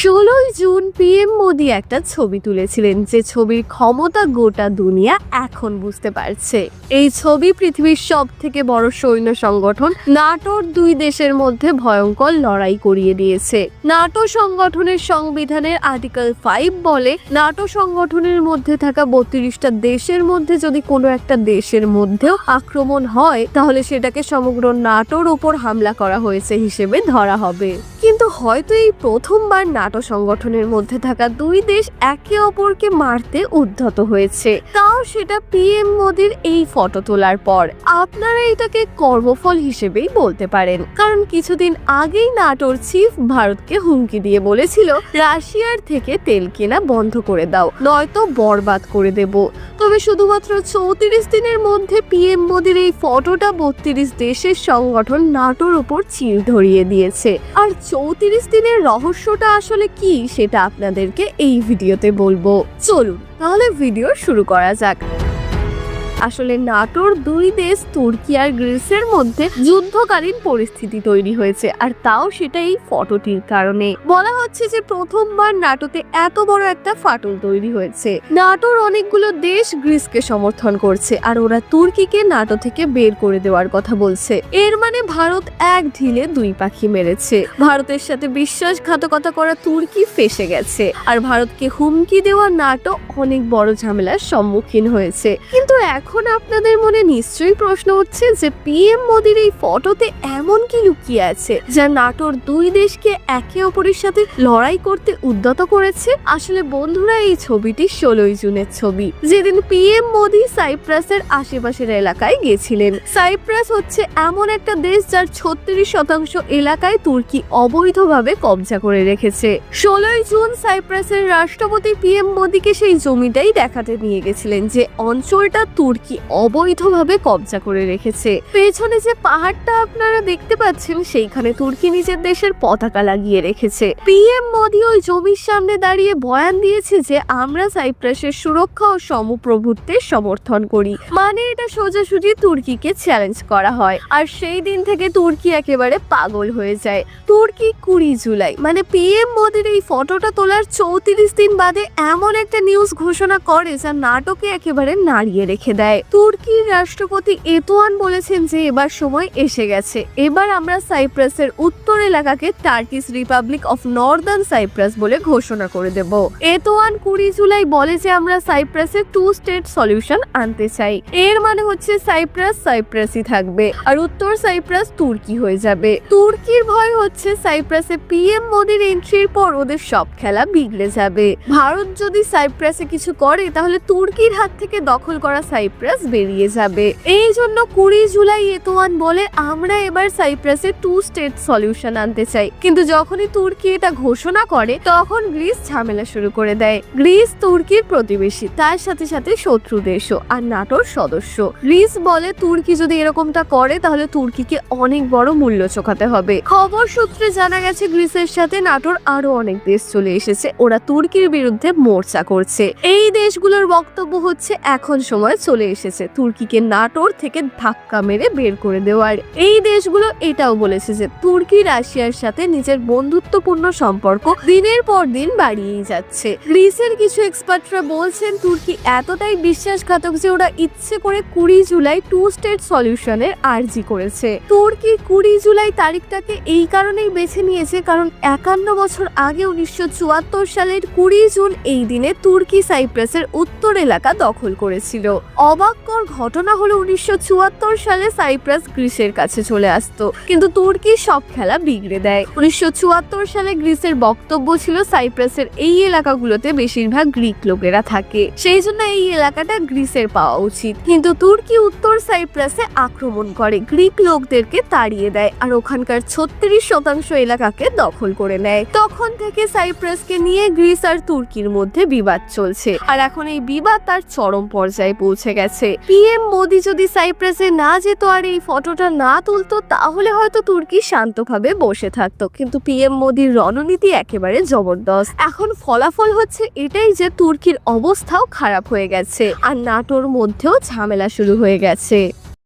ষোলোই June PM Modi একটা ছবি তুলেছিলেন যে ছবির ক্ষমতা গোটা দুনিয়া এখন বুঝতে পারছে। এই ছবি পৃথিবীর সব থেকে বড় সৈন্য সংগঠন নাটোর দুই দেশের মধ্যে ভয়ঙ্কর লড়াই করিয়ে দিয়েছে। নাটো সংগঠনের সংবিধানের আর্টিকেল ফাইভ বলে, নাটো সংগঠনের মধ্যে থাকা বত্রিশটা দেশের মধ্যে যদি কোনো একটা দেশের মধ্যেও আক্রমণ হয়, তাহলে সেটাকে সমগ্র নাটোর ওপর হামলা করা হয়েছে হিসেবে ধরা হবে। কিন্তু হয়তো এই প্রথমবার নাটো সংগঠনের মধ্যে থাকা দুই দেশ একে অপরকে মারতে উদ্ধত হয়েছে। তাও সেটা পিএম মোদির এই ফটো তোলার পর। আপনারা এটাকে কর্মফল হিসেবেই বলতে পারেন। কারণ কিছুদিন আগেই নাটোর চিফ ভারতকে হুমকি দিয়ে বলেছিল, রাশিয়ার থেকে তেল কেনা বন্ধ করে দাও, নয়তো বরবাদ করে দেব। তবে শুধুমাত্র চৌত্রিশ দিনের মধ্যে পিএম মোদির এই ফটোটা বত্রিশ দেশের সংগঠন নাটোর উপর চির ধরিয়ে দিয়েছে। আর চৌত্রিশ দিনের রহস্যটা আসলে কি, সেটা আপনাদেরকে এই ভিডিওতে বলব। চলুন তাহলে ভিডিও শুরু করা যাক। আসলে নাটোর দুই দেশ, তুর্কি আর গ্রিসের মধ্যে যুদ্ধকালীন পরিস্থিতি তৈরি হয়েছে, আর তাও সেটা এই ফটোটির কারণে। বলা হচ্ছে যে প্রথমবার নাটোতে এত বড় একটা ফাটল তৈরি হয়েছে। নাটোর অনেকগুলো দেশ গ্রিসকে সমর্থন করছে, আর ওরা তুর্কিকে নাটো থেকে বের করে দেওয়ার কথা বলছে। এর মানে ভারত এক ঢিলে দুই পাখি মেরেছে। ভারতের সাথে বিশ্বাসঘাতকতা করা তুর্কি ফেসে গেছে, আর ভারতকে হুমকি দেওয়া নাটো অনেক বড় ঝামেলার সম্মুখীন হয়েছে। কিন্তু এখন আপনাদের মনে নিশ্চয়ই প্রশ্ন হচ্ছে যে পিএম মোদির এই ফটোতে এমন কি লুকিয়ে আছে, যা নাটোর দুই দেশকে একে অপরের সাথে লড়াই করতে উদ্যত করেছে? আসলে বন্ধুরা, এই ছবিটি ষোলোই জুনের ছবি। যেদিন পিএম মোদি সাইপ্রাসের আশেপাশের এলাকায় গেছিলেন। সাইপ্রাস হচ্ছে এমন একটা দেশ যার ছত্রিশ শতাংশ এলাকায় তুর্কি অবৈধভাবে কবজা করে রেখেছে। ষোলোই জুন সাইপ্রাসের রাষ্ট্রপতি পিএম মোদিকে সেই জমিটাই দেখাতে নিয়ে গেছিলেন যে অঞ্চলটা তুর্কি অবৈধভাবে কবজা করে রেখেছে? পেছনে যে পাহাড়টা আপনারা দেখতে পাচ্ছেন, সেইখানে তুর্কি নিজের দেশের পতাকা লাগিয়ে রেখেছে। পিএম মোদি ওই জমির সামনে দাঁড়িয়ে বয়ান দিয়েছে যে, আমরা সাইপ্রাসের সুরক্ষা ও সমপ্রভুত্বের সমর্থন করি। মানে এটা সোজাসুজি তুর্কিকে চ্যালেঞ্জ করা হয়। আর সেই দিন থেকে তুর্কি একেবারে পাগল হয়ে যায়। তুর্কি কুড়ি জুলাই। মানে পিএম মোদির এই ফটোটা তোলার চৌত্রিশ দিন বাদে এমন একটা নিউজ ঘোষণা করে যা নাটকে একেবারে নাড়িয়ে রেখে দেয়। তুর্কির রাষ্ট্রপতি এতোয়ান বলেছেন যে এবার সময় এসে গেছে। এবার আমরা সাইপ্রাসের উত্তর এলাকাকে Turkish Republic of Northern Cyprus বলে ঘোষণা করে দেব। এতোয়ান কুড়ি জুলাই বলে যে আমরা সাইপ্রাসে টু স্টেট সলিউশন আনতে চাই। এর মানে হচ্ছে সাইপ্রাস সাইপ্রাসই থাকবে আর উত্তর সাইপ্রাস তুর্কি হয়ে যাবে। তুর্কির ভয় হচ্ছে সাইপ্রাসে পিএম মোদির এন্ট্রির পর ওদের সব খেলা বিগড়ে যাবে। ভারত যদি সাইপ্রাসে কিছু করে, তাহলে তুর্কির হাত থেকে দখল করা সাইপ্রাস বেরিয়ে যাবে। এই জন্য কুড়ি জুলাই এতোয়ান বলে আমরা এবার সাইপ্রাসে টু স্টেট সলিউশন আনতে চাই। কিন্তু যখনই তুর্কি এটা ঘোষণা করে, তখন গ্রিস ঝামেলা শুরু করে দেয়। গ্রিস তুর্কির প্রতিবেশী, তার সাথে সাথে শত্রু দেশও আর নাটোর সদস্য। গ্রিস বলে তুর্কি যদি এরকমটা করে, তাহলে তুর্কিকে অনেক বড় মূল্য চোখাতে হবে। খবর সূত্রে জানা গেছে, গ্রিসের সাথে নাটোর আরও অনেক দেশ চলে এসেছে। ওরা তুর্কির বিরুদ্ধে মোর্চা করছে। এই দেশগুলোর বক্তব্য হচ্ছে, এখন সময় চলে এসেছে। তুর্কিকে নাটোর থেকে ধাক্কা মেরে বের করে দেওয়ার এই দেশগুলো এটাও বলেছে যে, তুর্কি রাশিয়ার সাথে নিজের বন্ধুত্বপূর্ণ সম্পর্ক দিনের পর দিন বাড়িয়েই যাচ্ছে। গ্রিসের কিছু এক্সপার্টরা বলছেন, তুর্কি এতটাই বিশ্বাসঘাতক যে ওরা ইচ্ছে করে কুড়ি জুলাই টু স্টেট সলিউশনের আর্জি করেছে। তুর্কি কুড়ি জুলাই তারিখটাকে এই কারণেই বেছে নিয়েছে কারণ একান্ন বছর আগে উনিশশো চুয়াত্তর সালের কুড়ি জুন এই দিনে তুর্কি সাইপ্রাসের উত্তর এলাকা দখল করেছিল। অবাককর ঘটনা হলো উনিশশো চুয়াত্তর সালে সাইপ্রাস গ্রিসের কাছে চলে আসতো। কিন্তু তুর্কি সব খেলা বিগড়ে দেয়। উনিশশো চুয়াত্তর সালে গ্রিসের বক্তব্য ছিল সাইপ্রাসের এই এলাকাগুলোতে বেশিরভাগ গ্রিক লোকেরা থাকে। সেই জন্য এই এলাকাটা গ্রিসের পাওয়া উচিত। কিন্তু তুর্কি উত্তর সাইপ্রাসে আক্রমণ করে। গ্রিক লোকদেরকে তাড়িয়ে দেয় আর ওখানকার ছত্রিশ শতাংশ এলাকাকে দখল করে নেয়। তখন থেকে সাইপ্রাসকে নিয়ে গ্রিস আর তুর্কির মধ্যে বিবাদ চলছে। আর এখন এই বিবাদ তার চরম পর্যায়ে পৌঁছে গেছে। পিএম মোদি যদি সাইপ্রাসে না যেত আর এই ফটোটা না তুলতো, তাহলে হয়তো তুর্কি শান্তভাবে বসে থাকতো। কিন্তু পিএম মোদির রণনীতি একেবারে জবরদস্ত। এখন ফলাফল হচ্ছে এটাই যে তুর্কির অবস্থাও খারাপ হয়ে গেছে। আর নাটোর মধ্যেও ঝামেলা শুরু হয়ে গেছে।